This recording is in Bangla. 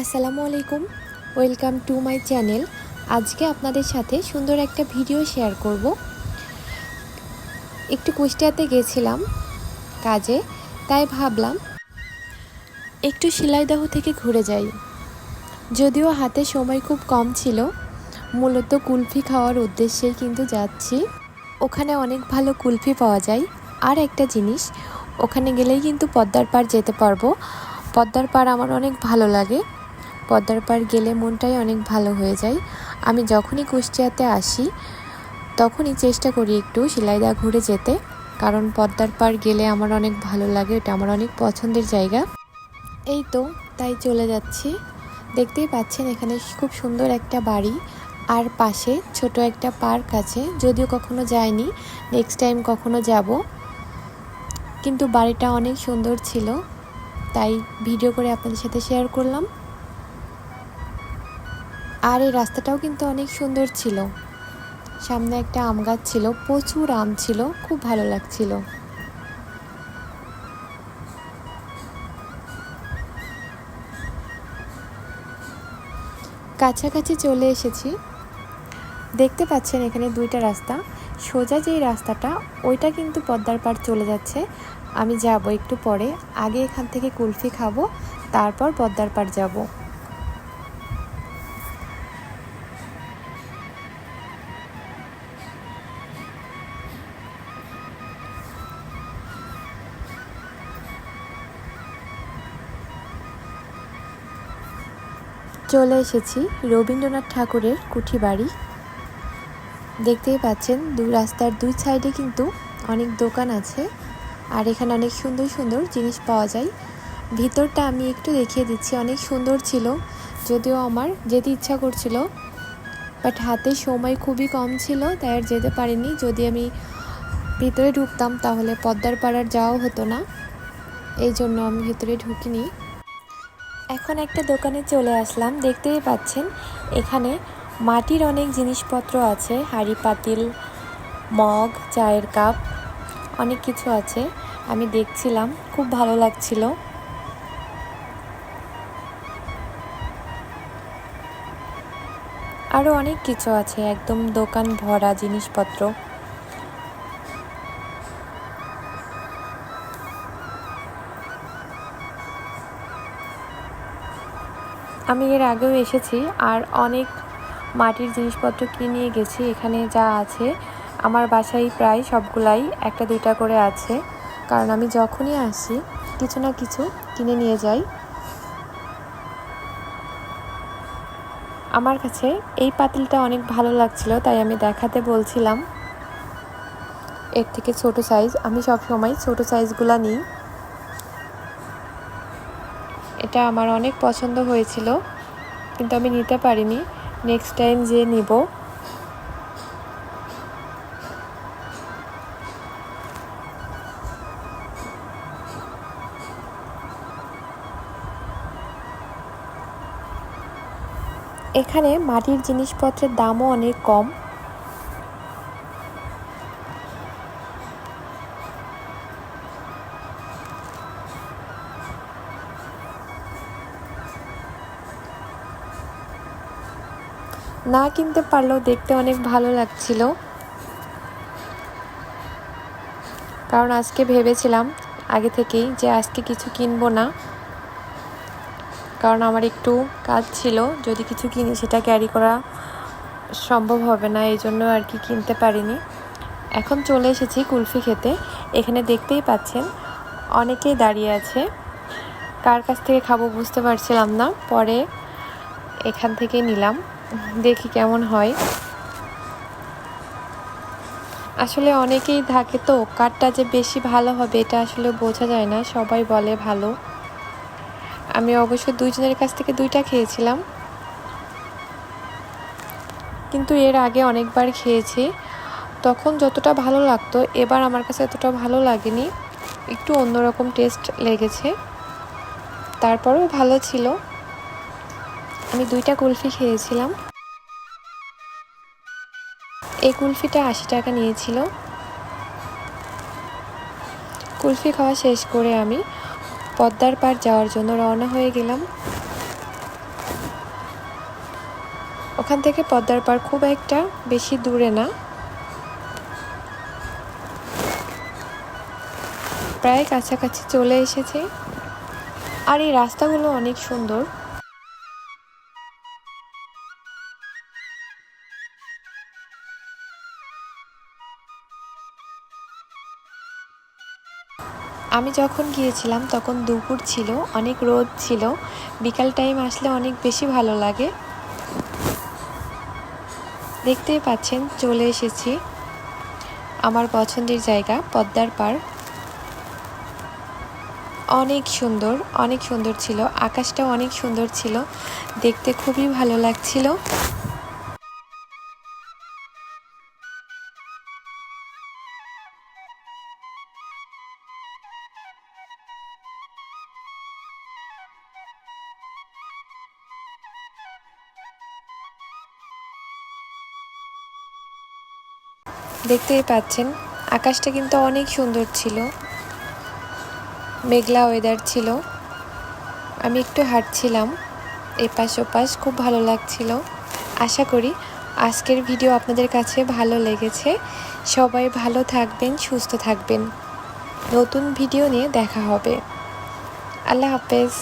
আসসালামু আলাইকুম। Welcome to my channel. আজকে আপনাদের সাথে সুন্দর একটা ভিডিও শেয়ার করব। একটু কুষ্টিয়াতে গেছিলাম কাজে, তাই ভাবলাম একটু শিলাইদহ থেকে ঘুরে যাই। যদিও হাতে সময় খুব কম ছিল, মূলত কুলফি খাওয়ার উদ্দেশ্যেই কিন্তু যাচ্ছি। ওখানে অনেক ভালো কুলফি পাওয়া যায়। আর একটা জিনিস, ওখানে গেলেই কিন্তু পদ্মার পাড় যেতে পারব। পদ্মার পাড় আমার অনেক ভালো লাগে। পদ্মার পাড় গেলে মনটাই অনেক ভালো হয়ে যায়। আমি যখনই কুষ্টিয়াতে আসি, তখনই চেষ্টা করি একটু শিলাইদা ঘুরে যেতে, কারণ পদ্মার পাড় গেলে আমার অনেক ভালো লাগে ওটা আমার অনেক পছন্দের জায়গা। এই তো, তাই চলে যাচ্ছি। দেখতেই পাচ্ছেন, এখানে খুব সুন্দর একটা বাড়ি। আর পাশে ছোট একটা পার্ক আছে, যদিও কখনো যাইনি নেক্সট টাইম কখনো যাব। কিন্তু বাড়িটা অনেক সুন্দর ছিল, তাই ভিডিও করে আপনাদের সাথে শেয়ার করলাম। আর এই রাস্তাটাও কিন্তু অনেক সুন্দর ছিল। সামনে একটা আম গাছ ছিল, প্রচুর আম ছিল, খুব ভালো লাগছিল। কাছাকাছি চলে এসেছি। দেখতে পাচ্ছেন এখানে দুইটা রাস্তা। সোজা যেই রাস্তাটা, ওইটা কিন্তু পদ্মার পাড় চলে যাচ্ছে। আমি যাব একটু পরে। আগে এখান থেকে কুলফি খাব, তারপর পদ্মার পাড় যাব। চলে এসেছি রবীন্দ্রনাথ ঠাকুরের কুঠি বাড়ি। দেখতেই পাচ্ছেন, দু রাস্তার দুই সাইডে কিন্তু অনেক দোকান আছে আর এখানে অনেক সুন্দর সুন্দর জিনিস পাওয়া যায়। ভিতরটা আমি একটু দেখিয়ে দিচ্ছি, অনেক সুন্দর ছিল, যদিও আমার যেতে ইচ্ছা করছিল বাট হাতে সময় খুবই কম ছিল, তাই আর যেতে পারিনি। যদি আমি ভিতরে ঢুকতাম, তাহলে পদ্মার পাড়ার যাওয়া হতো না, এই জন্য আমি ভিতরে ঢুকিনি। এখন একটা দোকানে চলে আসলাম, দেখতেই পাচ্ছেন। এখানে মাটির অনেক জিনিসপত্র আছে, হাঁড়ি, পাতিল, মগ, চায়ের কাপ, অনেক কিছু আছে। আমি দেখছিলাম, খুব ভালো লাগছিল। আরও অনেক কিছু আছে, একদম দোকান ভরা জিনিসপত্র। আমি এর আগেও এসেছি আর অনেক মাটির জিনিসপত্র কিনে নিয়ে গেছি, এখানে যা আছে। আমার বাসায় প্রায় সবগুলাই একটা দুইটা করে আছে। কারণ আমি যখনই আসি, কিছু না কিছু কিনে নিয়ে যাই। আমার কাছে এই পাতিলটা অনেক ভালো লাগছিল, তাই আমি দেখাতে বলছিলাম। এর থেকে ছোট সাইজ আমি সব সময় ছোট সাইজগুলো নিই। এটা আমার অনেক পছন্দ হয়েছিল, কিন্তু আমি নিতে পারিনি। নেক্সট টাইম যে নিব। এখানে মাটির জিনিসপত্রের দামও অনেক কম। না কিনতে পারলেও দেখতে অনেক ভালো লাগছিল। কারণ আজকে ভেবেছিলাম আগে থেকেই যে আজকে কিছু কিনবো না। কারণ আমার একটু কাজ ছিল, যদি কিছু কিনি সেটা ক্যারি করা সম্ভব হবে না, এই জন্য আর কি কিনতে পারিনি। এখন চলে এসেছি কুলফি খেতে, এখানে দেখতেই পাচ্ছেন অনেকেই দাঁড়িয়ে আছে। কার কাছ থেকে খাব বুঝতে পারছিলাম না, পরে এখান থেকে নিলাম। দেখি কেমন হয়। আসলে অনেকেই থাকে তো, কারটা যে বেশি ভালো হবে এটা আসলে বোঝা যায় না, সবাই বলে ভালো। আমি অবশ্য দুইজনের কাছ থেকে দুইটা খেয়েছিলাম। কিন্তু এর আগে অনেকবার খেয়েছি। তখন যতটা ভালো লাগতো, এবার আমার কাছে এতটা ভালো লাগেনি। একটু অন্যরকম টেস্ট লেগেছে। তারপরেও ভালো ছিল। আমি দুইটা কুলফি খেয়েছিলাম। এই কুলফিটা আশি টাকা নিয়েছিল। কুলফি খাওয়া শেষ করে আমি পদ্মার পাড় যাওয়ার জন্য রওনা হয়ে গেলাম। ওখান থেকে পদ্মার পার খুব একটা বেশি দূরে না। প্রায় কাছাকাছি চলে এসেছে। আর এই রাস্তাগুলো অনেক সুন্দর। আমি যখন গিয়েছিলাম, তখন দুপুর ছিল, অনেক রোদ ছিল। বিকাল টাইম আসলে অনেক বেশি ভালো লাগে। দেখতেই পাচ্ছেন, চলে এসেছি আমার পছন্দের জায়গা, পদ্মার পাড়। অনেক সুন্দর অনেক সুন্দর ছিল। আকাশটাও অনেক সুন্দর ছিল। দেখতে খুবই ভালো লাগছিল। দেখতেই পাচ্ছেন, আকাশটা কিন্তু অনেক সুন্দর ছিল। মেঘলা ওয়েদার ছিল। আমি একটু হাঁটছিলাম, এপাশ ওপাশ খুব ভালো লাগছিল। আশা করি আজকের ভিডিও আপনাদের কাছে ভালো লেগেছে। সবাই ভালো থাকবেন, সুস্থ থাকবেন। নতুন ভিডিও নিয়ে দেখা হবে। আল্লাহ হাফেজ।